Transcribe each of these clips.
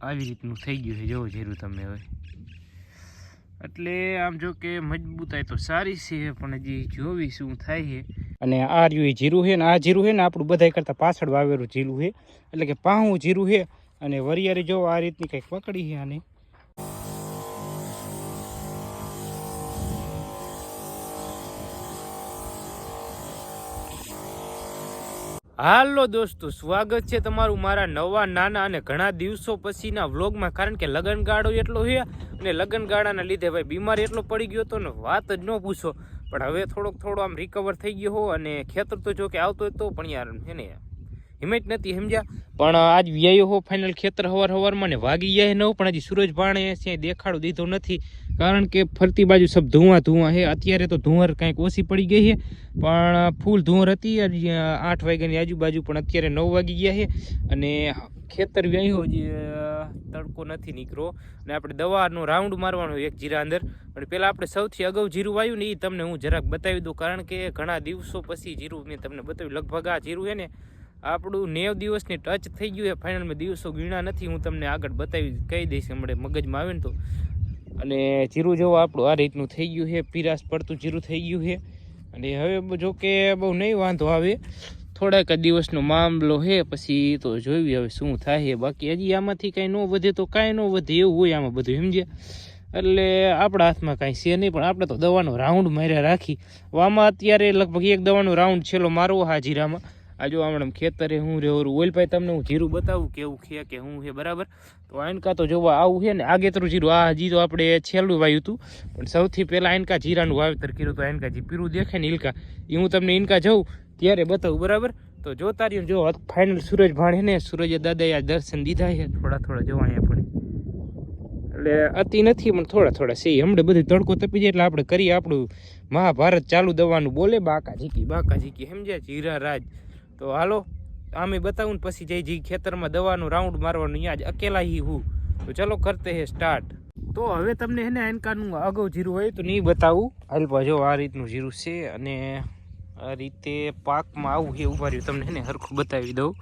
આવી રીતનું થઈ ગયું છે. જોવો જીરું તમે હવે. એટલે આમ જો કે મજબૂતાઈ તો સારી છે, પણ હજી જોવી શું થાય છે. અને આ રહ્યું એ જીરું છે ને આ જીરું છે ને આપણું બધાય કરતાં પાછળ વાવેલું જીરું છે. એટલે કે પાહું જીરું છે અને વરિયારે જો આ રીતની કંઈક પકડી છે આને. હાલો દોસ્તો, સ્વાગત છે તમારું મારા નવા, નાના અને ઘણા દિવસો પછીના વ્લોગમાં. કારણ કે લગનગાળો એટલો છે અને લગનગાળાના લીધે ભાઈ બીમાર એટલો પડી ગયો હતો ને વાત જ ન પૂછો. પણ હવે થોડોક થોડો આમ રિકવર થઈ ગયો અને ખેતર તો જો કે આવતો હતો પણ યાર, હે ને હિંમત નથી, સમજ્યા? પણ આજ વ્યાયો હો ફાઇનલ ખેતર હવાર હવારમાં ને વાગી જાય નવ, પણ હજી સૂરજ ભાણે છે, દેખાડો દીધો નથી. કારણ કે ફરતી બાજુ સબ ધુઆ ધુઆ છે અત્યારે તો ધુંવર કંઈક ઓછી પડી ગઈ છે પણ ફૂલ ધુંવર હતી. આઠ વાગ્યાની આજુબાજુ પણ અત્યારે નવ વાગી ગયા છે અને ખેતર વ્યાયો તડકો નથી નીકળો અને આપણે દવાનો રાઉન્ડ મારવાનો એક જીરા અંદર. અને પહેલાં આપણે સૌથી અગાઉ જીરું આવ્યું ને એ તમને હું જરાક બતાવી દઉં. કારણ કે ઘણા દિવસો પછી જીરું મેં તમને બતાવ્યું. લગભગ આ જીરું છે ને આપણું નેવ દિવસની ટચ થઈ ગયું છે. ફાઇનલમાં દિવસો ગીણા નથી. હું તમને આગળ બતાવી કહી દઈશ હમણાં મગજમાં આવે ને તો. અને જીરું જેવું આપણું આ રીતનું થઈ ગયું છે. પીરાશ પડતું જીરું થઈ ગયું છે. અને હવે જો કે બહુ નહીં વાંધો આવે. થોડાક દિવસનો મામલો છે. પછી તો જોયું હવે શું થાય બાકી હજી આમાંથી કાંઈ ન વધે તો કાંઈ ન વધે એવું હોય આમાં બધું સમજ્યા એટલે આપણા હાથમાં કાંઈ છે નહીં. પણ આપણે તો દવાનો રાઉન્ડ માર્યા રાખી. આમાં અત્યારે લગભગ એક દવાનો રાઉન્ડ છેલ્લો મારવો હા જીરામાં. આ જો આમણે ખેતરે હું રે ઓરું ઓલભાઈ તમને હું જીરું બતાવું કેવું છે કે હું છે, બરાબર? તો આનકા તો જોવા આવું છે ને, આગેતરું જીરું. આ હજી તો આપણે છેલ્લું વાયું હતું. પણ સૌથી પહેલાં આનકા જીરાનું વાવેતર કર્યું હતું. આનકા જે પીરું દેખે ને ઇલકા એ હું તમને ઇનકા જઉં, ત્યારે બતાવું, બરાબર? તો જોતા રહ્યો જો ફાઇનલ સૂરજ ભાણે ને, સૂરજ દાદાએ આ દર્શન દીધા છે. થોડા થોડા જોવા અહીંયા પણ. એટલે અતિ નથી, પણ થોડા થોડા છે. હમણાં બધું તડકો તપી જાય એટલે આપણે કરીએ આપણું મહાભારત ચાલુ દવાનું બોલે. બાકા ઝીકી બાકા ઝીકી સમજ્યા? જીરા રાજ. તો હાલો, આમે બતાવું પછી જઈ જઈ ખેતરમાં દવાનું રાઉન્ડ મારવાનું જ અકેલા હી હું. તો ચલો કરતે હે સ્ટાર્ટ તો હવે તમને એને એનકાનું અગાઉ જીરું હોય તો નહીં બતાવું. હાલ જો આ રીતનું જીરું છે અને આ રીતે પાકમાં આવું છે ઊભા રહ્યું. તમને એને હરખું બતાવી દઉં.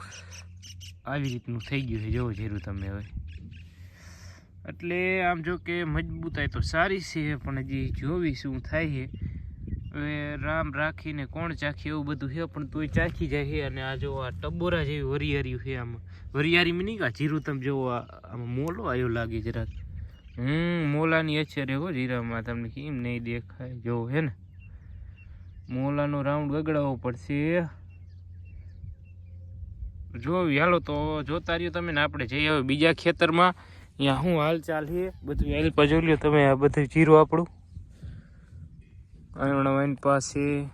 આવી રીતનું થઈ ગયું છે. જોવો જીરું તમે હવે. એટલે આમ જો કે મજબૂતાઈ તો સારી છે, પણ હજી જોવી શું થાય છે. હવે રામ રાખીને કોણ ચાખી એવું બધું છે, પણ તોય ચાખી જાય છે. અને આ જો આ ટબોરા જેવી વરિયારી છે આમાં. વરિયારી નહીં કા જીરું તમે જોવો આમાં મોલો આવ્યો લાગે જરાક. હમ, મોલાની અછર હો જીરામાં, તમને કેમ નહીં દેખાય? જોવો હે ને. મોલાનો રાઉન્ડ ગગડાવવો પડશે. જો હાલો તો જોતા રહ્યો તમે ને આપણે જઈએ હવે બીજા ખેતરમાં. અહીંયા શું હાલચાલ છે? બધું હેલ્પ જોઈ લ્યો તમે આ બધું જીરું આપણું. વાઈન પાસે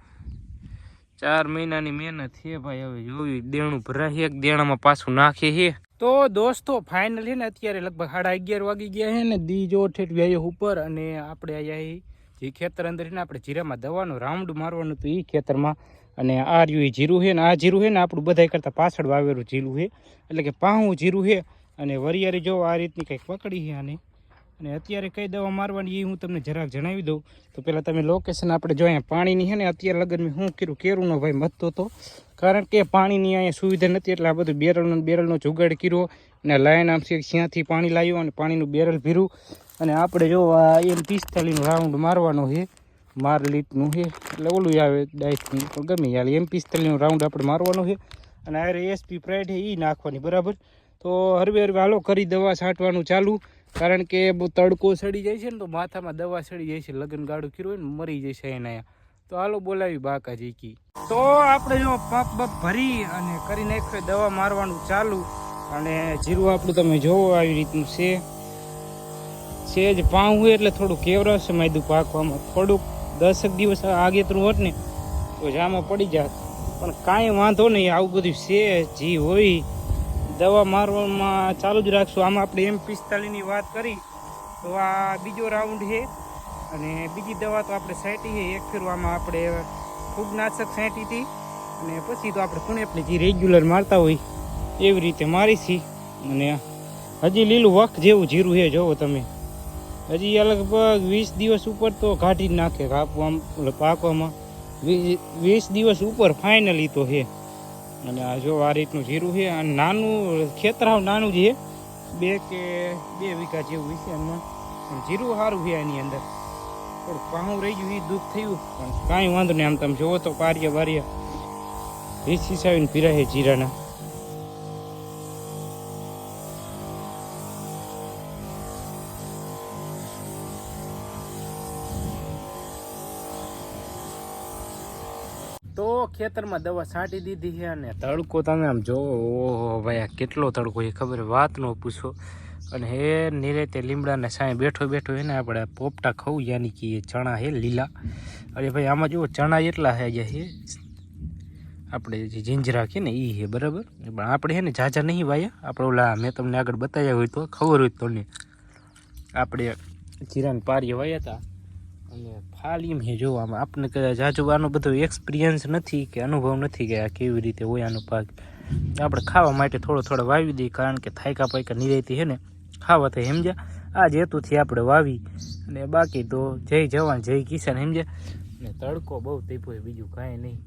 ચાર મહિનાની મહેનત છે ભાઈ, હવે જોયું દેણું ભરાય એક દેણામાં પાછું નાખે છે. તો દોસ્તો ફાઇનલ છે ને અત્યારે લગભગ સાડા અગિયાર વાગી ગયા છે ને, દી જો ઠેઠ વ્યાયો ઉપર અને આપણે અહીંયા જે ખેતર અંદર છે ને, આપણે જીરામાં દવાનો રાઉન્ડ મારવાનું હતું એ ખેતરમાં. અને આ રહ્યું એ જીરું છે ને, આ જીરું છે ને, આપણું બધાય કરતાં પાછળ વાવેલું જીરું છે. એટલે કે પાહું જીરું છે અને વરિયારી જો આ રીતની કંઈક પકડી છે આને. અને અત્યારે કઈ દવા મારવાની એ હું તમને જરાક જણાવી દઉં. તો પહેલાં તમે લોકેશન આપણે જો અહીંયા પાણીની છે ને, અત્યારે લગન શું કર્યું કેરુંનો ભાઈ મતતો હતો. કારણ કે પાણીની અહીંયા સુવિધા નથી, એટલે આ બધું બેરલનો બેરલનો જુગાડ કર્યો. અને લાઈન આમ છે જ્યાંથી પાણી લાવ્યું અને પાણીનું બેરલ ભીરું અને આપણે જો આ એમ પિસ્તાલીસનો રાઉન્ડ મારવાનો છે, માર લીટનું છે. એટલે ઓલું આવે ડાયસનું પણ ગમે યાર, એમ પિસ્તાલીસનો રાઉન્ડ આપણે મારવાનો છે. અને આ એસપી પ્રાઇડ છે એ નાખવાની, બરાબર? તો હરવે હરવે હાલો, કરી દવા છાંટવાનું ચાલુ. કારણ કે તડકો સડી જાય છે ને તો માથામાં દવા સડી જાય છે, લગ્ન ગાડું કર્યું હોય ને મરી જશે એના તો હાલો બોલાવી બાકા કી તો આપણે જો પપ બપ ભરી અને કરી નાખ્યો દવા મારવાનું ચાલુ અને જીરું આપણું તમે જોવો આવી રીતનું છે. સેજ હોય એટલે થોડું કેવરશે માયદું પાકવામાં થોડુંક દસક દિવસ આગેતરું હોત ને તો જામાં પડી જાત. પણ કાંઈ વાંધો નહીં, આવું બધું છે જી હોય. દવા મારવામાં ચાલુ જ રાખશું. આમાં આપણે એમ પિસ્તાલીસની વાત કરી, તો આ બીજો રાઉન્ડ છે. અને બીજી દવા તો આપણે સાંટી છે. એક ફેરવામાં આપણે ફૂગનાશક સાંટી હતી. અને પછી તો આપણે પુણેપને જે રેગ્યુલર મારતા હોય, એવી રીતે મારી છી. અને હજી લીલું વખ જેવું જીરું છે, જોવો તમે. હજી લગભગ વીસ દિવસ ઉપર તો કાઢી જ નાખે કાપવા પાકવામાં. વીસ દિવસ ઉપર ફાઇનલી તો છે. અને આ જો આ રીતનું જીરું છે અને નાનું ખેતર હાવ નાનું છે. બે કે બે વીઘા જેવું છે એમાં પણ જીરું સારું છે એની અંદર. થોડું પાહું રહી ગયું, એ દુઃખ થયું. પણ કાંઈ વાંધો નહીં, આમ તમે જોવો તો પારિયા વાર્ય વીસ હિસાબીને પીરા છે જીરાના. તો ખેતરમાં દવા છાંટી દીધી છે અને તડકો તમે આમ જોવો, ઓહો ભાઈ, આ કેટલો તડકો છે, ખબર વાત ન પૂછો. અને હે નિરેતે લીમડાને સાંય બેઠો બેઠો એને આપણે પોપટા ખવું યાની કે એ ચણા હે, લીલા. અરે ભાઈ, આમાં જુઓ, ચણા એટલા હે જે હે. આપણે જે જીંજરા કે ને એ છે બરાબર? પણ આપણે છે ને ઝાઝા નહીં વાયા. આપણે ઓલા, મેં તમને આગળ બતાવ્યા હોય તો, ખબર હોય તો ને આપણે જીરાને પારીએ વાયા હતા અને ફાલીમ હે જોવામાં આપણને કદાચ જાજુ આનો બધો એક્સપિરિયન્સ નથી કે અનુભવ નથી કે આ કેવી રીતે હોય આનો પાક આપણે ખાવા માટે થોડો થોડો વાવી દઈએ, કારણ કે થાયકા પાયકા નિરાયતી છે ને, ખાવા તો સમજ્યા આ જ હેતુથી આપણે વાવી. અને બાકી તો જય જવાન, જય કિસાન સમજ્યા અને તડકો બહુ તીપો બીજું કાંઈ નહીં.